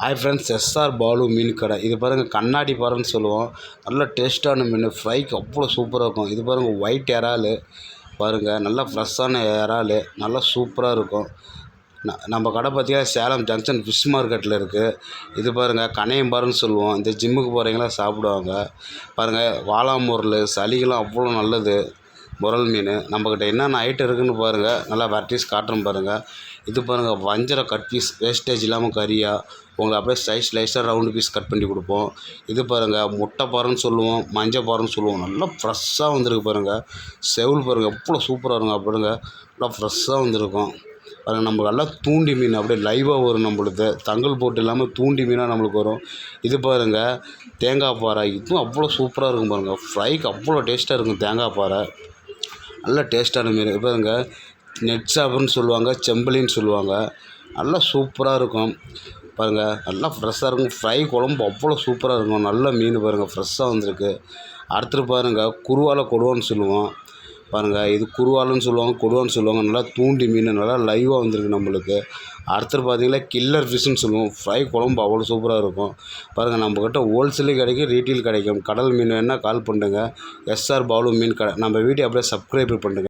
Hi friends SR Balu மீன் கடை. இது பாருங்கள் கண்ணாடி பாறைன்னு சொல்லுவோம். நல்ல டேஸ்ட்டான மீன். ஃப்ரைக்கு அவ்வளோ சூப்பராக இருக்கும். இது பாருங்கள் ஒயிட் இறால். பாருங்கள் நல்லா ஃப்ரெஷ்ஷான இறால். நல்லா சூப்பராக இருக்கும். ந நம்ம கடை பார்த்தீங்கன்னா சேலம் ஜங்ஷன் ஃபிஷ் மார்க்கெட்டில் இருக்குது இது பாருங்கள் கனையம்பாருன்னு சொல்லுவோம். இந்த ஜிம்முக்கு போகிறீங்களா சாப்பிடுவாங்க. பாருங்கள் வாலாமுரல் சளிக்கெல்லாம் அவ்வளோ நல்லது. முரல் மீன். நம்மக்கிட்ட என்னென்ன ஐட்டம் இருக்குதுன்னு பாருங்கள் நல்லா வெரைட்டிஸ் காட்டுறோம் பாருங்கள் இது பாருங்கள் வஞ்சரம் கட் பீஸ் வேஸ்டேஜ் இல்லாமல் கறியாக உங்களுக்கு அப்படியே ஸ்லைஸ் ஸ்லைஸாக ரவுண்டு பீஸ் கட் பண்ணி கொடுப்போம். இது பாருங்கள் முட்டை பாருன்னு சொல்லுவோம் மஞ்சள் பாருன்னு சொல்லுவோம். நல்லா ஃப்ரெஷ்ஷாக வந்திருக்கு பாருங்கள் செவுள் பாருங்கள் எவ்வளோ சூப்பராக இருக்கும் அப்படிங்க நல்லா ஃப்ரெஷ்ஷாக வந்திருக்கும். பாருங்கள் நம்மளுக்கு நல்லா தூண்டி மீன் அப்படியே லைவாக வரும் நம்மளுக்கு. தங்கல் போட்டு இல்லாமல் தூண்டி மீனாக நம்மளுக்கு வரும். இது பாருங்கள் தேங்காய் பாறை. இதுவும் அவ்வளோ சூப்பராக இருக்கும் பாருங்கள் ஃப்ரைக்கு அவ்வளோ டேஸ்ட்டாக இருக்கும் தேங்காய் பாறை. நல்ல டேஸ்ட்டான மீன். இப்போ பாருங்க நெட் சாப்புன்னு சொல்லுவாங்க செம்பலின்னு சொல்லுவாங்க. நல்லா சூப்பராக இருக்கும். பாருங்கள் நல்லா ஃப்ரெஷ்ஷாக இருக்கும். ஃப்ரை குழம்பு அவ்வளோ சூப்பராக இருக்கும். நல்ல மீன் பாருங்கள் ஃப்ரெஷ்ஷாக வந்திருக்கு. அடுத்தது பாருங்கள் குருவால கொடுவான்னு சொல்லுவோம். பாருங்கள் இது குருவாலுன்னு சொல்லுவாங்க கொடுவான்னு சொல்லுவாங்க நல்லா தூண்டி மீன் நல்லா லைவாக வந்திருக்கு நம்மளுக்கு. அடுத்தது பார்த்தீங்கன்னா கில்லர் ஃபிஷ்ஷுன்னு சொல்லுவோம். ஃப்ரை குழம்பு அவ்வளோ சூப்பராக இருக்கும். பாருங்கள் நம்மக்கிட்ட ஹோல்சேலே கிடைக்கும் ரீட்டெயில் கிடைக்கும். கடல் மீன் வேணால் கால் பண்ணுங்கள் எஸ்ஆர் பாலு மீன் கடை நம்ம வீடியோ அப்படியே சப்ஸ்கிரைபர் பண்ணுங்கள்